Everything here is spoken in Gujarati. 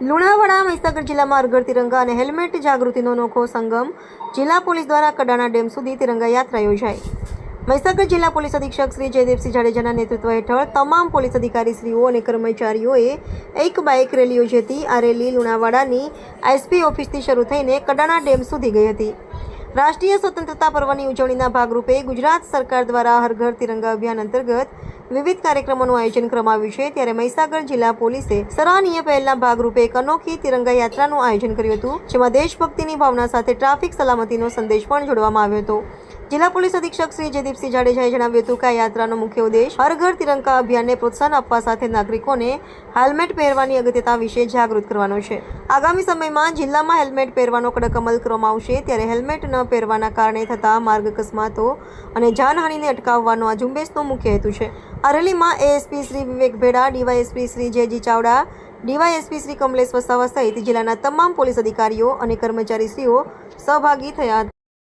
લુણાવાડા, મહીસાગર જિલ્લામાં અરગર તિરંગા અને હેલ્મેટ જાગૃતિનો અનોખો સંગમ જિલ્લા પોલીસ દ્વારા કડાણા ડેમ સુધી તિરંગા યાત્રા યોજાઈ. મહીસાગર જિલ્લા પોલીસ અધિક્ષક શ્રી જયદેવસિંહ જાડેજાના નેતૃત્વ હેઠળ તમામ પોલીસ અધિકારીશ્રીઓ અને કર્મચારીઓએ એક બાઇક રેલી યોજી હતી આ રેલી લુણાવાડાની એસપી ઓફિસથી શરૂ થઈને કડાણા ડેમ સુધી ગઈ હતી. રાષ્ટ્રીય સ્વતંત્રતા પર્વની ઉજવણીના ભાગરૂપે ગુજરાત સરકાર દ્વારા હર ઘર તિરંગા અભિયાન અંતર્ગત વિવિધ કાર્યક્રમોનું આયોજન કરવામાં આવ્યું છે. ત્યારે મહીસાગર જિલ્લા પોલીસે સરાહનીય પહેલના ભાગરૂપે એક અનોખી તિરંગા યાત્રાનું આયોજન કર્યું હતું, જેમાં દેશભક્તિની ભાવના સાથે ટ્રાફિક સલામતીનો સંદેશ પણ જોડવામાં આવ્યો હતો. જિલ્લા પોલીસ અધિક્ષક શ્રી જયદીપસિંહ જાડેજાએ જણાવ્યું હતું કે આ યાત્રાનો મુખ્ય ઉદ્દેશ હર ઘર તિરંગા અભિયાનને પ્રોત્સાહન આપવા સાથે નાગરિકોને હેલ્મેટ પહેરવાની અગત્યતા વિશે જાગૃત કરવાનો છે. આગામી સમયમાં જિલ્લામાં હેલ્મેટ પહેરવાનો કડક અમલ કરવામાં આવશે ત્યારે હેલ્મેટ ન પહેરવાના કારણે થતા માર્ગ અકસ્માતો અને જાનહાનિને અટકાવવાનો આ ઝુંબેશનો મુખ્ય હેતુ છે. આ રેલીમાં ASP Shri Vivek Bheda, DySP Shri JG Chavda, DySP Shri Kamlesh Vasava સહિત જિલ્લાના તમામ પોલીસ અધિકારીઓ અને કર્મચારીશ્રીઓ સહભાગી થયા હતા.